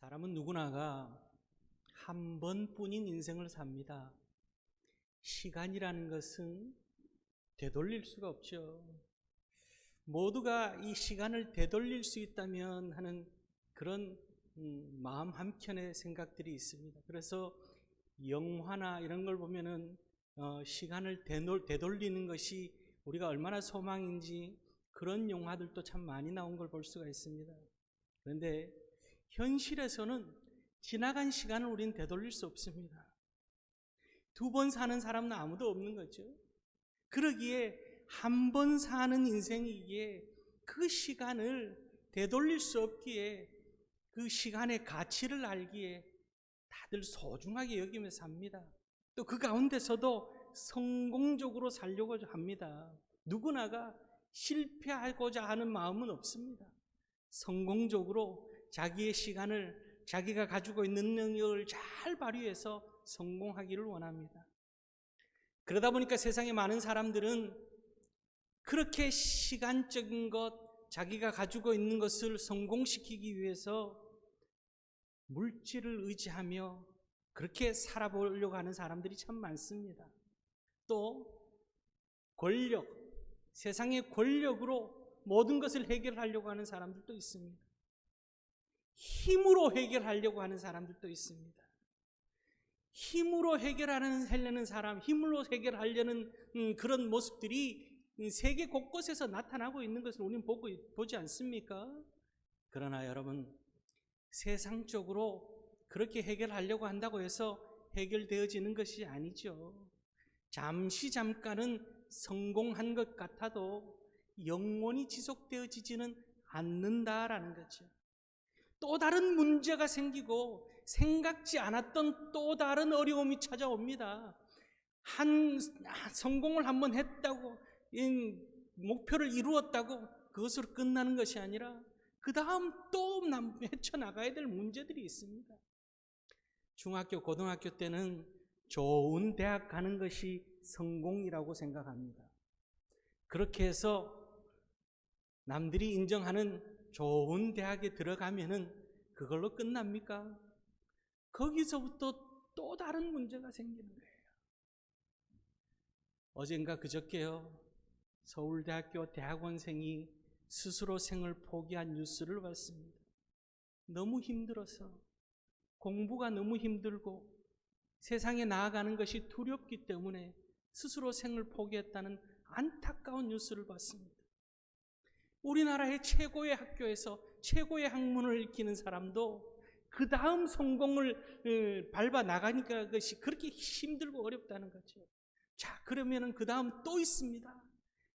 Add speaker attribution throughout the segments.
Speaker 1: 사람은 누구나가 한 번뿐인 인생을 삽니다. 시간이라는 것은 되돌릴 수가 없죠. 모두가 이 시간을 되돌릴 수 있다면 하는 그런 음, 마음 한켠의 생각들이 있습니다. 그래서 영화나 이런 걸 보면은 어, 시간을 되돌, 되돌리는 것이 우리가 얼마나 소망인지 그런 영화들도 참 많이 나온 걸 볼 수가 있습니다. 그런데 현실에서는 지나간 시간을 우리는 되돌릴 수 없습니다. 두 번 사는 사람은 아무도 없는 거죠. 그러기에 한 번 사는 인생이기에 그 시간을 되돌릴 수 없기에 그 시간의 가치를 알기에 다들 소중하게 여기며 삽니다. 또 그 가운데서도 성공적으로 살려고 합니다. 누구나가 실패하고자 하는 마음은 없습니다. 성공적으로 자기의 시간을 자기가 가지고 있는 능력을 잘 발휘해서 성공하기를 원합니다. 그러다 보니까 세상에 많은 사람들은 그렇게 시간적인 것, 자기가 가지고 있는 것을 성공시키기 위해서 물질을 의지하며 그렇게 살아보려고 하는 사람들이 참 많습니다. 또 권력, 세상의 권력으로 모든 것을 해결하려고 하는 사람들도 있습니다. 힘으로 해결하려고 하는 사람들도 있습니다. 힘으로 해결하는 하려는 사람, 힘으로 해결하려는 음, 그런 모습들이 세계 곳곳에서 나타나고 있는 것을 우리는 보고 보지 않습니까? 그러나 여러분 세상적으로 그렇게 해결하려고 한다고 해서 해결되어지는 것이 아니죠. 잠시 잠깐은 성공한 것 같아도 영원히 지속되어지지는 않는다라는 거죠. 또 다른 문제가 생기고 생각지 않았던 또 다른 어려움이 찾아옵니다. 한 성공을 한번 했다고 목표를 이루었다고 그것으로 끝나는 것이 아니라 그 다음 또 헤쳐나가야 될 문제들이 있습니다. 중학교, 고등학교 때는 좋은 대학 가는 것이 성공이라고 생각합니다. 그렇게 해서 남들이 인정하는 좋은 대학에 들어가면은 그걸로 끝납니까? 거기서부터 또 다른 문제가 생기는 거예요. 어젠가 그저께요. 서울대학교 대학원생이 스스로 생을 포기한 뉴스를 봤습니다. 너무 힘들어서 공부가 너무 힘들고 세상에 나아가는 것이 두렵기 때문에 스스로 생을 포기했다는 안타까운 뉴스를 봤습니다. 우리나라의 최고의 학교에서 최고의 학문을 익히는 사람도 그 다음 성공을 밟아 나가니까 그것이 그렇게 힘들고 어렵다는 거죠. 자, 그러면은 그 다음 또 있습니다.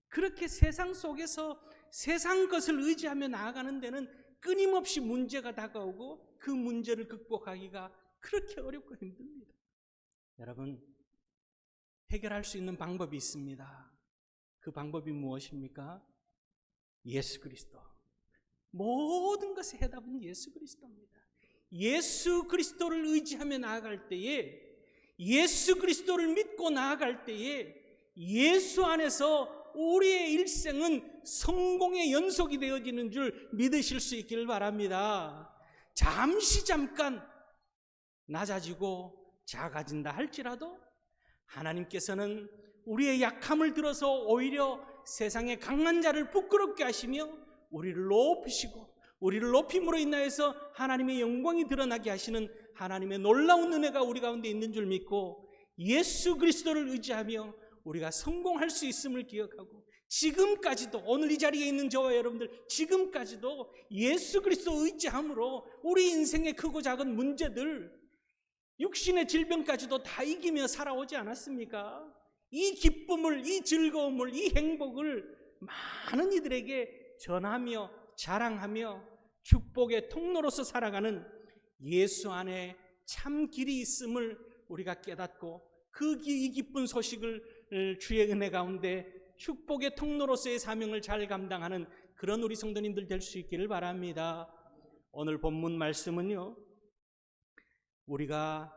Speaker 1: 그렇게 세상 속에서 세상 것을 의지하며 나아가는 데는 끊임없이 문제가 다가오고 그 문제를 극복하기가 그렇게 어렵고 힘듭니다. 여러분, 해결할 수 있는 방법이 있습니다. 그 방법이 무엇입니까? 예수 그리스도. 모든 것의 해답은 예수 그리스도입니다. 예수 그리스도를 의지하며 나아갈 때에 예수 그리스도를 믿고 나아갈 때에 예수 안에서 우리의 일생은 성공의 연속이 되어지는 줄 믿으실 수 있기를 바랍니다. 잠시 잠깐 낮아지고 작아진다 할지라도 하나님께서는 우리의 약함을 들어서 오히려 세상의 강한 자를 부끄럽게 하시며 우리를 높이시고 우리를 높임으로 인하여서 하나님의 영광이 드러나게 하시는 하나님의 놀라운 은혜가 우리 가운데 있는 줄 믿고 예수 그리스도를 의지하며 우리가 성공할 수 있음을 기억하고 지금까지도 오늘 이 자리에 있는 저와 여러분들 지금까지도 예수 그리스도 의지함으로 우리 인생의 크고 작은 문제들 육신의 질병까지도 다 이기며 살아오지 않았습니까? 이 기쁨을, 이 즐거움을, 이 행복을 많은 이들에게 전하며 자랑하며 축복의 통로로서 살아가는 예수 안에 참 길이 있음을 우리가 깨닫고 그 이 기쁜 소식을 주의 은혜 가운데 축복의 통로로서의 사명을 잘 감당하는 그런 우리 성도님들 될 수 있기를 바랍니다. 오늘 본문 말씀은요. 우리가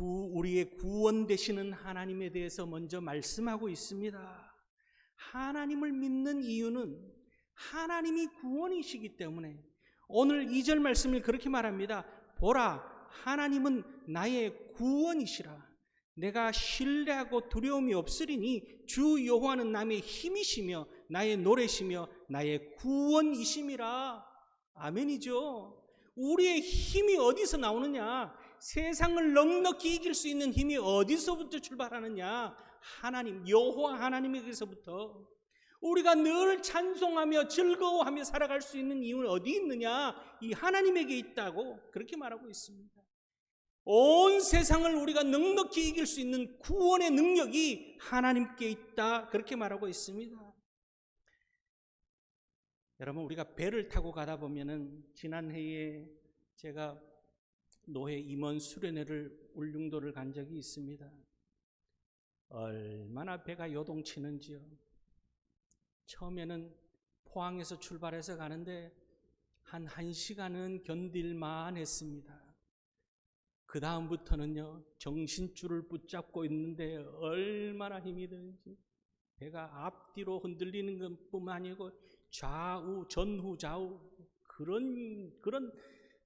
Speaker 1: 구, 우리의 구원 되시는 하나님에 대해서 먼저 말씀하고 있습니다. 하나님을 믿는 이유는 하나님이 구원이시기 때문에 오늘 2절 말씀을 그렇게 말합니다. 보라, 하나님은 나의 구원이시라. 내가 신뢰하고 두려움이 없으리니 주 여호와는 남의 힘이시며 나의 노래시며 나의 구원이심이라. 아멘이죠. 우리의 힘이 어디서 나오느냐? 세상을 넉넉히 이길 수 있는 힘이 어디서부터 출발하느냐? 하나님, 여호와 하나님에게서부터. 우리가 늘 찬송하며 즐거워하며 살아갈 수 있는 이유는 어디 있느냐? 이 하나님에게 있다고 그렇게 말하고 있습니다. 온 세상을 우리가 넉넉히 이길 수 있는 구원의 능력이 하나님께 있다. 그렇게 말하고 있습니다. 여러분, 우리가 배를 타고 가다 보면은 지난해에 제가 노회 임원 수련회를 울릉도를 간 적이 있습니다. 얼마나 배가 요동치는지요. 처음에는 포항에서 출발해서 가는데 한 1시간은 견딜만 했습니다. 그 다음부터는요, 정신줄을 붙잡고 있는데 얼마나 힘이 드는지 배가 앞뒤로 흔들리는 것 뿐만 아니고 좌우, 전후, 좌우 그런 그런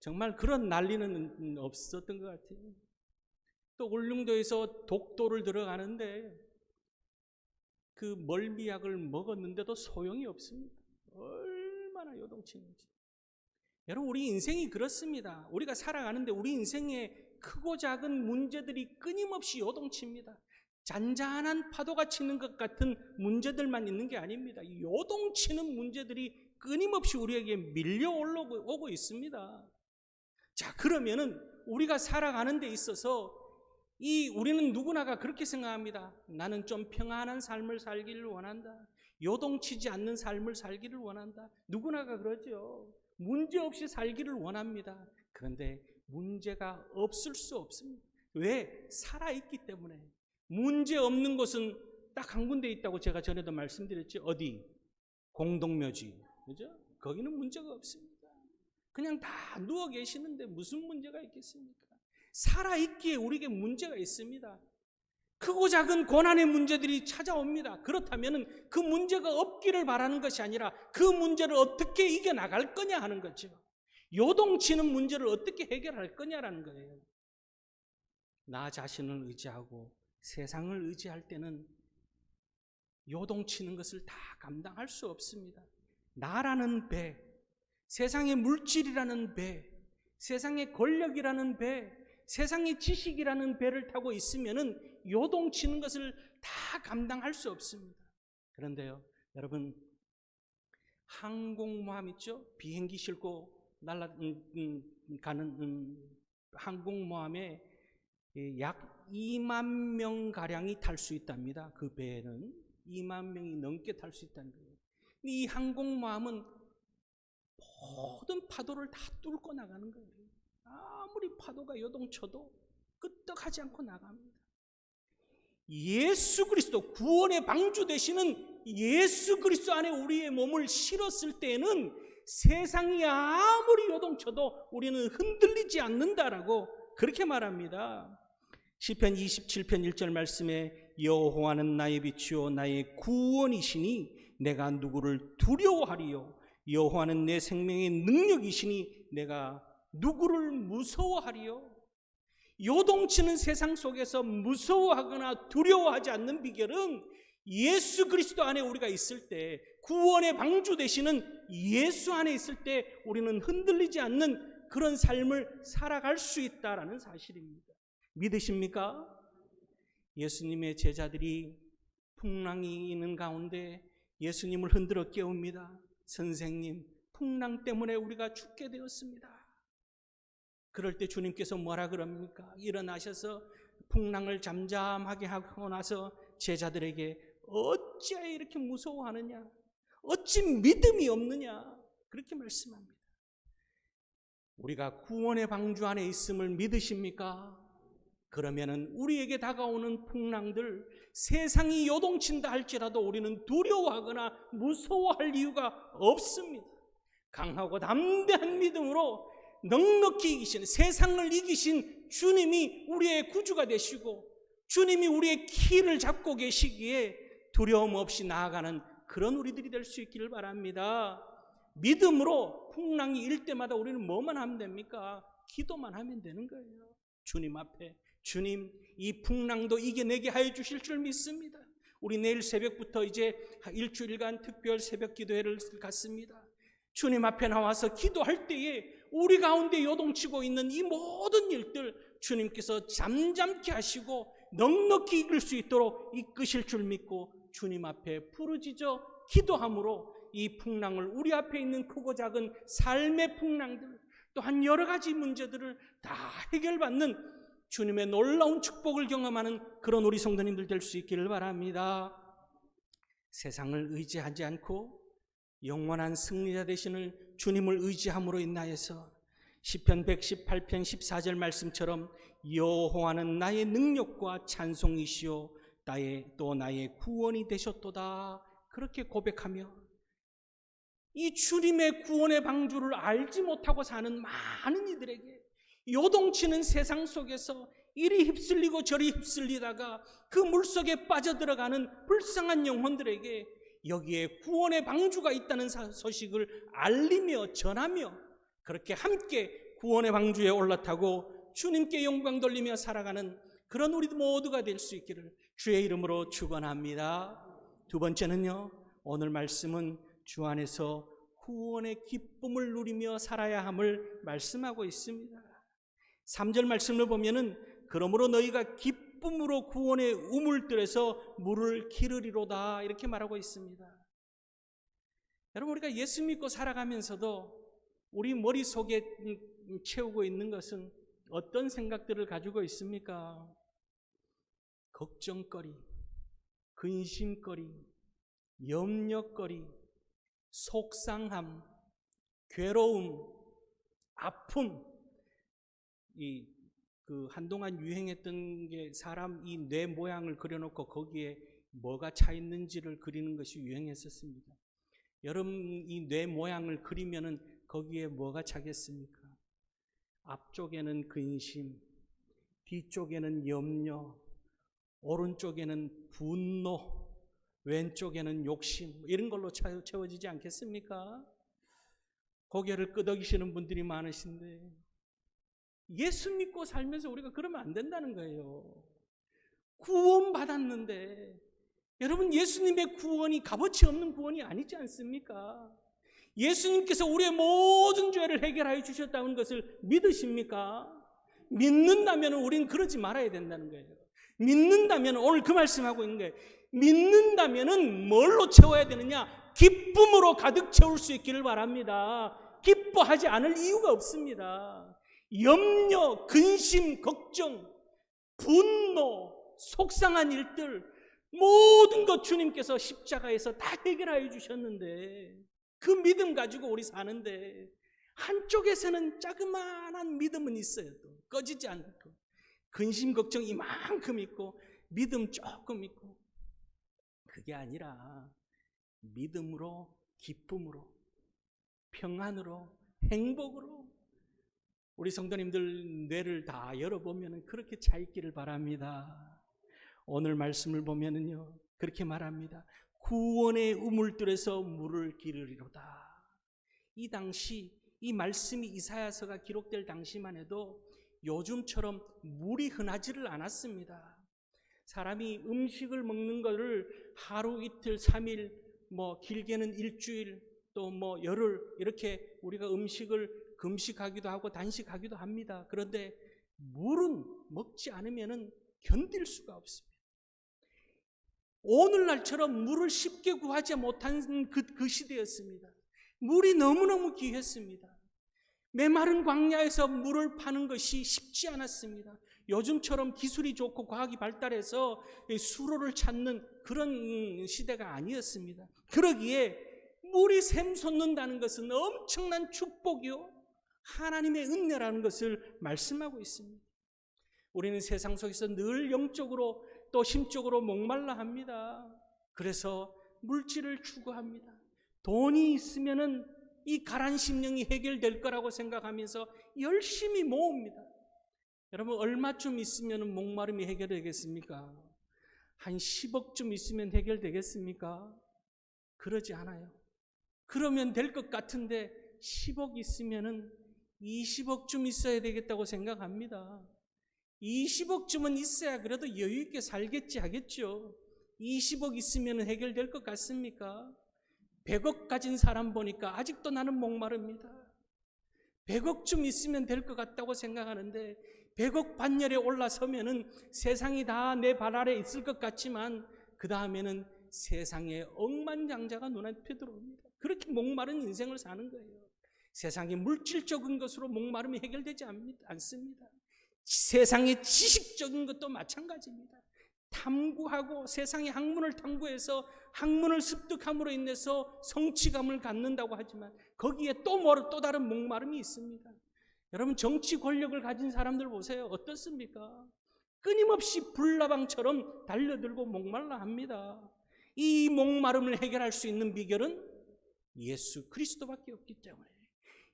Speaker 1: 정말 그런 난리는 없었던 것 같아요. 또 울릉도에서 독도를 들어가는데 그 멀미약을 먹었는데도 소용이 없습니다. 얼마나 요동치는지. 여러분, 우리 인생이 그렇습니다. 우리가 살아가는데 우리 인생에 크고 작은 문제들이 끊임없이 요동칩니다. 잔잔한 파도가 치는 것 같은 문제들만 있는 게 아닙니다. 요동치는 문제들이 끊임없이 우리에게 밀려 올라오고 있습니다. 자, 그러면은 우리가 살아가는 데 있어서 이 우리는 누구나가 그렇게 생각합니다. 나는 좀 평안한 삶을 살기를 원한다. 요동치지 않는 삶을 살기를 원한다. 누구나가 그러죠. 문제 없이 살기를 원합니다. 그런데 문제가 없을 수 없습니다. 왜? 살아있기 때문에. 문제 없는 곳은 딱 한 군데 있다고 제가 전에도 말씀드렸죠. 어디? 공동묘지. 그죠? 거기는 문제가 없습니다. 그냥 다 누워 계시는데 무슨 문제가 있겠습니까? 살아있기에 우리에게 문제가 있습니다. 크고 작은 고난의 문제들이 찾아옵니다. 그렇다면 그 문제가 없기를 바라는 것이 아니라 그 문제를 어떻게 이겨나갈 거냐 하는 거죠. 요동치는 문제를 어떻게 해결할 거냐라는 거예요. 나 자신을 의지하고 세상을 의지할 때는 요동치는 것을 다 감당할 수 없습니다. 나라는 배, 세상의 물질이라는 배, 세상의 권력이라는 배, 세상의 지식이라는 배를 타고 있으면은 요동치는 것을 다 감당할 수 없습니다. 그런데요, 여러분 항공모함 있죠? 비행기 싣고 날라 음, 음, 가는 음, 항공모함에 약 2만 명 가량이 탈 수 있답니다. 그 배에는 2만 명이 넘게 탈 수 있다는 거예요. 이 항공모함은 모든 파도를 다 뚫고 나가는 거예요. 아무리 파도가 요동쳐도 끄떡하지 않고 나갑니다. 예수 그리스도 구원의 방주 되시는 예수 그리스도 안에 우리의 몸을 실었을 때는 세상이 아무리 요동쳐도 우리는 흔들리지 않는다라고 그렇게 말합니다. 시편 27편 1절 말씀에 여호와는 나의 빛이요 나의 구원이시니 내가 누구를 두려워하리요 여호와는 내 생명의 능력이시니 내가 누구를 무서워하리요? 요동치는 세상 속에서 무서워하거나 두려워하지 않는 비결은 예수 그리스도 안에 우리가 있을 때 구원의 방주 되시는 예수 안에 있을 때 우리는 흔들리지 않는 그런 삶을 살아갈 수 있다라는 사실입니다. 믿으십니까? 예수님의 제자들이 풍랑이 있는 가운데 예수님을 흔들어 깨웁니다. 선생님, 풍랑 때문에 우리가 죽게 되었습니다. 그럴 때 주님께서 뭐라 그럽니까? 일어나셔서 풍랑을 잠잠하게 하고 나서 제자들에게 어찌하여 이렇게 무서워하느냐? 어찌 믿음이 없느냐? 그렇게 말씀합니다. 우리가 구원의 방주 안에 있음을 믿으십니까? 그러면은 우리에게 다가오는 풍랑들, 세상이 요동친다 할지라도 우리는 두려워하거나 무서워할 이유가 없습니다. 강하고 담대한 믿음으로 넉넉히 이기신 세상을 이기신 주님이 우리의 구주가 되시고 주님이 우리의 키를 잡고 계시기에 두려움 없이 나아가는 그런 우리들이 될 수 있기를 바랍니다. 믿음으로 풍랑이 일 때마다 우리는 뭐만 하면 됩니까? 기도만 하면 되는 거예요. 주님 앞에 주님 이 풍랑도 이겨내게 하여 주실 줄 믿습니다. 우리 내일 새벽부터 이제 일주일간 특별 새벽 기도회를 갖습니다. 주님 앞에 나와서 기도할 때에 우리 가운데 요동치고 있는 이 모든 일들 주님께서 잠잠케 하시고 넉넉히 이끌 수 있도록 이끄실 줄 믿고 주님 앞에 부르짖어 기도함으로 이 풍랑을 우리 앞에 있는 크고 작은 삶의 풍랑들 또한 여러 가지 문제들을 다 해결받는 주님의 놀라운 축복을 경험하는 그런 우리 성도님들 될 수 있기를 바랍니다. 세상을 의지하지 않고 영원한 승리자 되시는 주님을 의지함으로 인하여서 시편 118편 14절 말씀처럼 여호와는 나의 능력과 찬송이시요 나의 또 나의 구원이 되셨도다 그렇게 고백하며 이 주님의 구원의 방주를 알지 못하고 사는 많은 이들에게 요동치는 세상 속에서 이리 휩쓸리고 저리 휩쓸리다가 그 물속에 빠져들어가는 불쌍한 영혼들에게 여기에 구원의 방주가 있다는 사- 소식을 알리며 전하며 그렇게 함께 구원의 방주에 올라타고 주님께 영광 돌리며 살아가는 그런 우리 모두가 될 수 있기를 주의 이름으로 축원합니다. 두 번째는요. 오늘 말씀은 주 안에서 구원의 기쁨을 누리며 살아야 함을 말씀하고 있습니다. 3절 말씀을 보면은 그러므로 너희가 기쁨으로 구원의 우물들에서 물을 기르리로다 이렇게 말하고 있습니다. 여러분 우리가 예수 믿고 살아가면서도 우리 머릿속에 채우고 있는 것은 어떤 생각들을 가지고 있습니까? 걱정거리, 근심거리, 염려거리, 속상함, 괴로움, 아픔, 이 그 한동안 유행했던 게 사람 이 뇌 모양을 그려놓고 거기에 뭐가 차 있는지를 그리는 것이 유행했었습니다. 여러분 이 뇌 모양을 그리면은 거기에 뭐가 차겠습니까? 앞쪽에는 근심, 뒤쪽에는 염려, 오른쪽에는 분노, 왼쪽에는 욕심 이런 걸로 채- 채워지지 않겠습니까? 고개를 끄덕이시는 분들이 많으신데 예수 믿고 살면서 우리가 그러면 안 된다는 거예요. 구원 받았는데 여러분 예수님의 구원이 값어치 없는 구원이 아니지 않습니까? 예수님께서 우리의 모든 죄를 해결하여 주셨다는 것을 믿으십니까? 믿는다면 우리는 그러지 말아야 된다는 거예요. 믿는다면 오늘 그 말씀하고 있는 거예요. 믿는다면은 뭘로 채워야 되느냐? 기쁨으로 가득 채울 수 있기를 바랍니다. 기뻐하지 않을 이유가 없습니다. 염려, 근심, 걱정, 분노, 속상한 일들 모든 것 주님께서 십자가에서 다 해결하여 주셨는데 그 믿음 가지고 우리 사는데 한쪽에서는 자그마한 믿음은 있어요. 또 꺼지지 않고 근심 걱정 이만큼 있고 믿음 조금 있고 그게 아니라 믿음으로 기쁨으로 평안으로 행복으로 우리 성도님들 뇌를 다 열어보면 그렇게 차 있기를 바랍니다. 오늘 말씀을 보면은요 그렇게 말합니다. 구원의 우물들에서 물을 기르리로다. 이 당시 이 말씀이 이사야서가 기록될 당시만 해도 요즘처럼 물이 흔하지를 않았습니다. 사람이 음식을 먹는 것을 하루 이틀 삼일 뭐 길게는 일주일 또 뭐 열흘 이렇게 우리가 음식을 금식하기도 하고 단식하기도 합니다. 그런데 물은 먹지 않으면은 견딜 수가 없습니다. 오늘날처럼 물을 쉽게 구하지 못한 그, 그 시대였습니다. 물이 너무너무 귀했습니다. 메마른 광야에서 물을 파는 것이 쉽지 않았습니다. 요즘처럼 기술이 좋고 과학이 발달해서 이 수로를 찾는 그런 시대가 아니었습니다. 그러기에 물이 샘솟는다는 것은 엄청난 축복이요. 하나님의 은혜라는 것을 말씀하고 있습니다. 우리는 세상 속에서 늘 영적으로 또 심적으로 목말라 합니다. 그래서 물질을 추구합니다. 돈이 있으면은 이 가란 심령이 해결될 거라고 생각하면서 열심히 모읍니다. 여러분 얼마쯤 있으면 목마름이 해결되겠습니까? 한 10억쯤 있으면 해결되겠습니까? 그러지 않아요. 그러면 될 것 같은데 10억 있으면은 20억쯤 있어야 되겠다고 생각합니다. 20억쯤은 있어야 그래도 여유 있게 살겠지 하겠죠. 20억 있으면 해결될 것 같습니까? 100억 가진 사람 보니까 아직도 나는 목마릅니다. 100억쯤 있으면 될 것 같다고 생각하는데 100억 반열에 올라서면은 세상이 다 내 발 아래 있을 것 같지만 그 다음에는 세상에 억만장자가 눈앞에 들어옵니다. 그렇게 목마른 인생을 사는 거예요. 세상의 물질적인 것으로 목마름이 해결되지 않- 않습니다. 세상의 지식적인 것도 마찬가지입니다. 탐구하고 세상의 학문을 탐구해서 학문을 습득함으로 인해서 성취감을 갖는다고 하지만 거기에 또 뭐로 또 다른 목마름이 있습니다. 여러분 정치 권력을 가진 사람들 보세요. 어떻습니까? 끊임없이 불나방처럼 달려들고 목말라 합니다. 이 목마름을 해결할 수 있는 비결은 예수 그리스도밖에 없기 때문에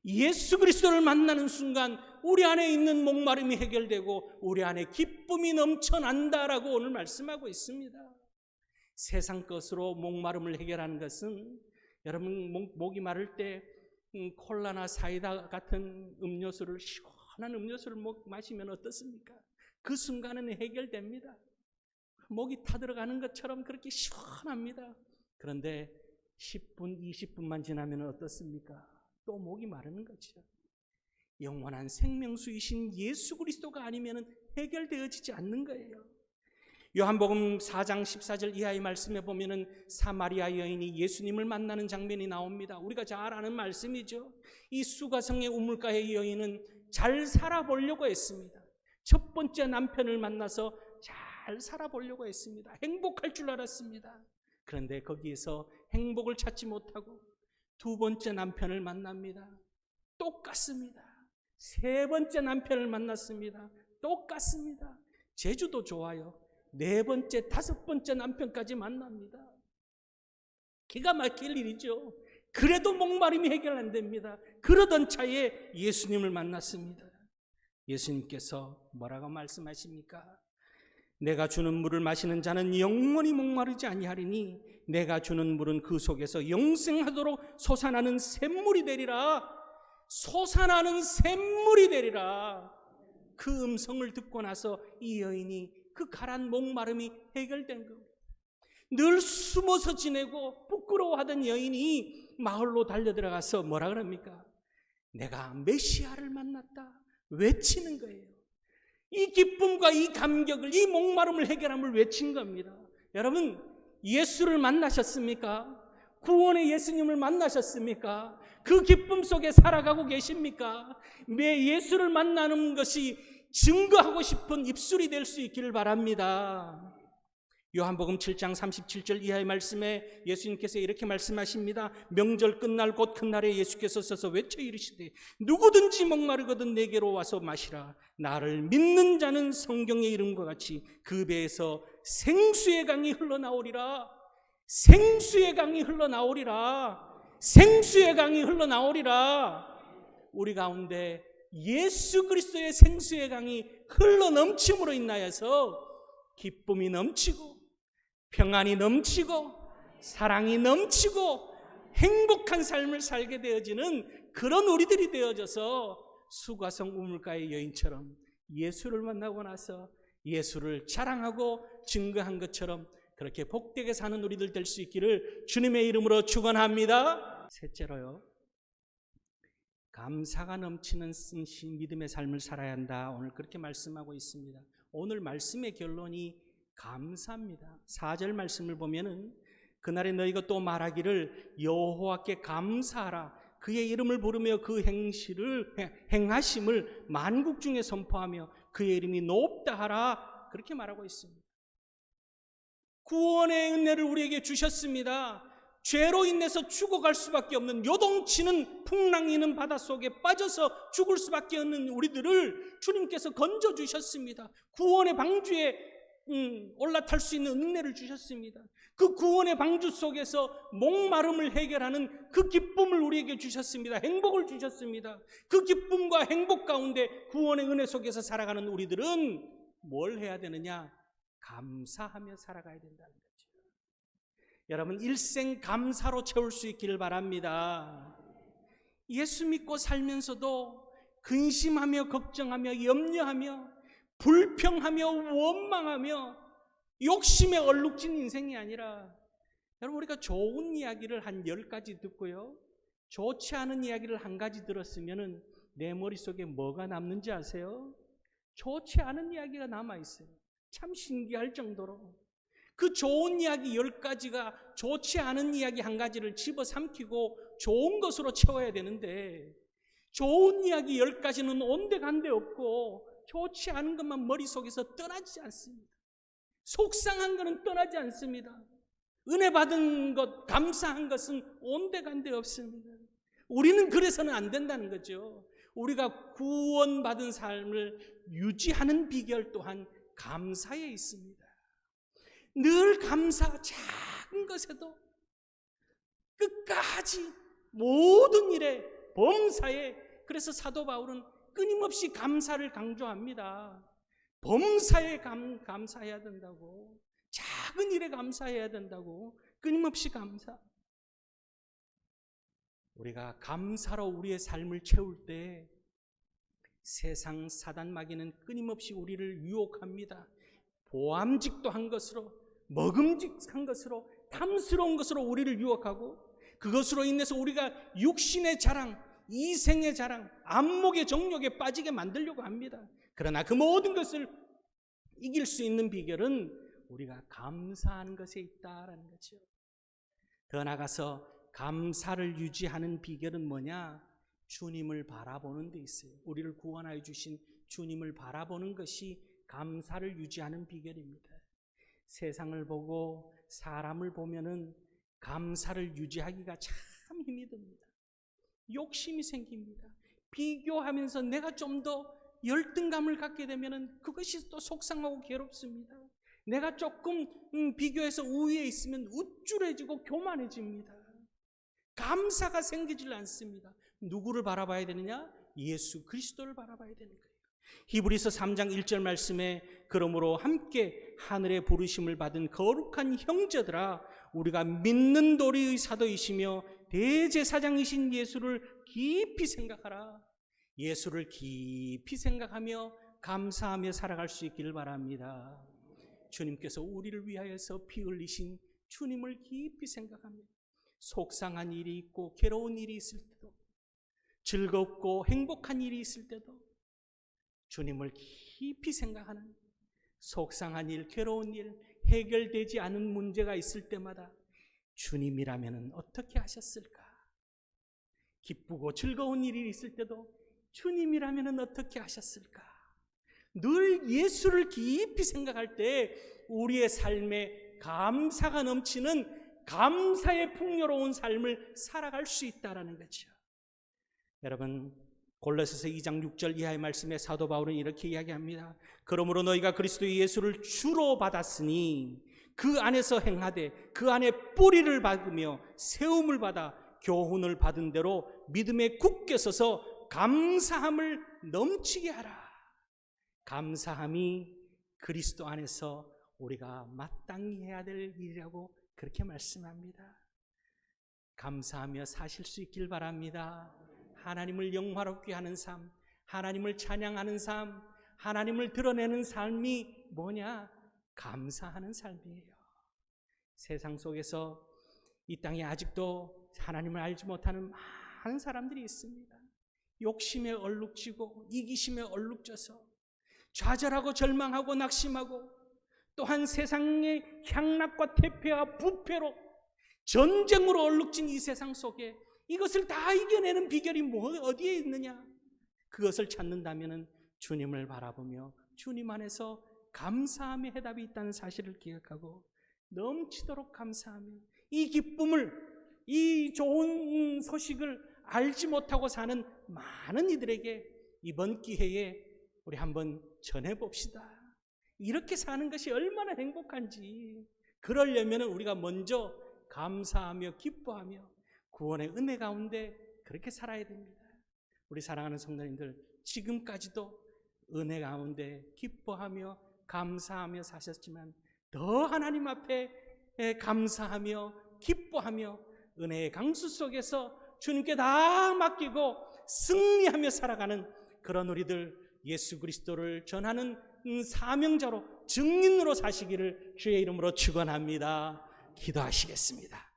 Speaker 1: 예수 그리스도를 만나는 순간 우리 안에 있는 목마름이 해결되고 우리 안에 기쁨이 넘쳐난다라고 오늘 말씀하고 있습니다. 세상 것으로 목마름을 해결하는 것은 여러분 목, 목이 마를 때 음, 콜라나 사이다 같은 음료수를 시원한 음료수를 먹- 마시면 어떻습니까? 그 순간은 해결됩니다. 목이 타들어가는 것처럼 그렇게 시원합니다. 그런데 10분, 20분만 지나면 어떻습니까? 또 목이 마르는 거죠. 영원한 생명수이신 예수 그리스도가 아니면 해결되어지지 않는 거예요. 요한복음 4장 14절 이하의 말씀에 보면은 사마리아 여인이 예수님을 만나는 장면이 나옵니다. 우리가 잘 아는 말씀이죠. 이 수가성의 우물가의 여인은 잘 살아보려고 했습니다. 첫 번째 남편을 만나서 잘 살아보려고 했습니다. 행복할 줄 알았습니다. 그런데 거기에서 행복을 찾지 못하고 두 번째 남편을 만납니다. 똑같습니다. 세 번째 남편을 만났습니다. 똑같습니다. 제주도 좋아요. 네 번째, 다섯 번째 남편까지 만납니다. 기가 막힐 일이죠. 그래도 목마름이 해결 안 됩니다. 그러던 차에 예수님을 만났습니다. 예수님께서 뭐라고 말씀하십니까? 내가 주는 물을 마시는 자는 영원히 목마르지 아니하리니 내가 주는 물은 그 속에서 영생하도록 솟아나는 샘물이 되리라. 솟아나는 샘물이 되리라. 그 음성을 듣고 나서 이 여인이 그 가란 목마름이 해결된 겁니다. 늘 숨어서 지내고 부끄러워하던 여인이 마을로 달려 들어가서 뭐라 그럽니까? 내가 메시아를 만났다. 외치는 거예요. 이 기쁨과 이 감격을, 이 목마름을 해결함을 외친 겁니다. 여러분, 예수를 만나셨습니까? 구원의 예수님을 만나셨습니까? 그 기쁨 속에 살아가고 계십니까? 매 예수를 만나는 것이 증거하고 싶은 입술이 될 수 있기를 바랍니다. 요한복음 7장 37절 이하의 말씀에 예수님께서 이렇게 말씀하십니다. 명절 끝날 곧 그날에 예수께서 서서 외쳐 이르시되 누구든지 목마르거든 내게로 와서 마시라. 나를 믿는 자는 성경의 이름과 같이 그 배에서 생수의 강이 흘러나오리라. 생수의 강이 흘러나오리라. 생수의 강이 흘러나오리라. 우리 가운데 예수 그리스도의 생수의 강이 흘러 넘침으로 인하여서 기쁨이 넘치고 평안이 넘치고 사랑이 넘치고 행복한 삶을 살게 되어지는 그런 우리들이 되어져서 수가성 우물가의 여인처럼 예수를 만나고 나서 예수를 자랑하고 증거한 것처럼 그렇게 복되게 사는 우리들 될 수 있기를 주님의 이름으로 축원합니다. 셋째로요. 감사가 넘치는 신- 믿음의 삶을 살아야 한다. 오늘 그렇게 말씀하고 있습니다. 오늘 말씀의 결론이 감사입니다. 4절 말씀을 보면은 그날에 너희가 또 말하기를 여호와께 감사하라. 그의 이름을 부르며 그 행실을 행- 행하심을 만국 중에 선포하며 그의 이름이 높다 하라. 그렇게 말하고 있습니다. 구원의 은혜를 우리에게 주셨습니다. 죄로 인해서 죽어갈 수밖에 없는 요동치는 풍랑이는 바닷속에 빠져서 죽을 수밖에 없는 우리들을 주님께서 건져 주셨습니다. 구원의 방주에 음, 올라탈 수 있는 은혜를 주셨습니다. 그 구원의 방주 속에서 목마름을 해결하는 그 기쁨을 우리에게 주셨습니다. 행복을 주셨습니다. 그 기쁨과 행복 가운데 구원의 은혜 속에서 살아가는 우리들은 뭘 해야 되느냐? 감사하며 살아가야 된다는 거죠. 여러분 일생 감사로 채울 수 있기를 바랍니다. 예수 믿고 살면서도 근심하며 걱정하며 염려하며 불평하며 원망하며 욕심에 얼룩진 인생이 아니라 여러분 우리가 좋은 이야기를 한 열 가지 듣고요. 좋지 않은 이야기를 한 가지 들었으면은 내 머릿속에 뭐가 남는지 아세요? 좋지 않은 이야기가 남아 있어요. 참 신기할 정도로. 그 좋은 이야기 열 가지가 좋지 않은 이야기 한 가지를 집어 삼키고 좋은 것으로 채워야 되는데 좋은 이야기 열 가지는 온데간데 없고 좋지 않은 것만 머릿속에서 떠나지 않습니다. 속상한 것은 떠나지 않습니다. 은혜 받은 것, 감사한 것은 온데간데 없습니다. 우리는 그래서는 안 된다는 거죠. 우리가 구원받은 삶을 유지하는 비결 또한 감사에 있습니다. 늘 감사, 작은 것에도 끝까지 모든 일에 범사에 그래서 사도 바울은 끊임없이 감사를 강조합니다. 범사에 감, 감사해야 된다고. 작은 일에 감사해야 된다고. 끊임없이 감사. 우리가 감사로 우리의 삶을 채울 때 세상 사단 마귀는 끊임없이 우리를 유혹합니다. 보암직도 한 것으로 먹음직한 것으로 탐스러운 것으로 우리를 유혹하고 그것으로 인해서 우리가 육신의 자랑, 이 생의 자랑, 안목의 정욕에 빠지게 만들려고 합니다. 그러나 그 모든 것을 이길 수 있는 비결은 우리가 감사하는 것에 있다라는 거죠. 더 나가서 감사를 유지하는 비결은 뭐냐? 주님을 바라보는 데 있어요. 우리를 구원하여 주신 주님을 바라보는 것이 감사를 유지하는 비결입니다. 세상을 보고 사람을 보면은 감사를 유지하기가 참 힘이 듭니다. 욕심이 생깁니다. 비교하면서 내가 좀 더 열등감을 갖게 되면은 그것이 또 속상하고 괴롭습니다. 내가 조금 음, 비교해서 우위에 있으면 우쭐해지고 교만해집니다. 감사가 생기질 않습니다. 누구를 바라봐야 되느냐? 예수 그리스도를 바라봐야 되는 거예요. 히브리서 3장 1절 말씀에 그러므로 함께 하늘의 부르심을 받은 거룩한 형제들아 우리가 믿는 도리의 사도이시며 대제사장이신 예수를 깊이 생각하라. 예수를 깊이 생각하며 감사하며 살아갈 수 있기를 바랍니다. 주님께서 우리를 위하여서 피 흘리신 주님을 깊이 생각하며 속상한 일이 있고 괴로운 일이 있을 때도 즐겁고 행복한 일이 있을 때도 주님을 깊이 생각하는 속상한 일, 괴로운 일, 해결되지 않은 문제가 있을 때마다 주님이라면 어떻게 하셨을까? 기쁘고 즐거운 일이 있을 때도 주님이라면 어떻게 하셨을까? 늘 예수를 깊이 생각할 때 우리의 삶에 감사가 넘치는 감사의 풍요로운 삶을 살아갈 수 있다라는 거죠. 여러분 골로새서 2장 6절 이하의 말씀에 사도 바울은 이렇게 이야기합니다. 그러므로 너희가 그리스도 예수를 주로 받았으니 그 안에서 행하되 그 안에 뿌리를 박으며 세움을 받아 교훈을 받은 대로 믿음에 굳게 서서 감사함을 넘치게 하라. 감사함이 그리스도 안에서 우리가 마땅히 해야 될 일이라고 그렇게 말씀합니다. 감사하며 사실 수 있길 바랍니다. 하나님을 영화롭게 하는 삶, 하나님을 찬양하는 삶, 하나님을 드러내는 삶이 뭐냐? 감사하는 삶이에요. 세상 속에서 이 땅에 아직도 하나님을 알지 못하는 많은 사람들이 있습니다. 욕심에 얼룩지고 이기심에 얼룩져서 좌절하고 절망하고 낙심하고 또한 세상의 향락과 태폐와 부패로 전쟁으로 얼룩진 이 세상 속에 이것을 다 이겨내는 비결이 뭐 어디에 있느냐? 그것을 찾는다면은 주님을 바라보며 주님 안에서 감사함의 해답이 있다는 사실을 기억하고 넘치도록 감사하며 이 기쁨을 이 좋은 소식을 알지 못하고 사는 많은 이들에게 이번 기회에 우리 한번 전해 봅시다. 이렇게 사는 것이 얼마나 행복한지 그러려면 우리가 먼저 감사하며 기뻐하며 구원의 은혜 가운데 그렇게 살아야 됩니다. 우리 사랑하는 성도님들 지금까지도 은혜 가운데 기뻐하며 감사하며 사셨지만 더 하나님 앞에 에, 감사하며 기뻐하며 은혜의 강수 속에서 주님께 다 맡기고 승리하며 살아가는 그런 우리들 예수 그리스도를 전하는 음, 사명자로 증인으로 사시기를 주의 이름으로 축원합니다. 기도하시겠습니다.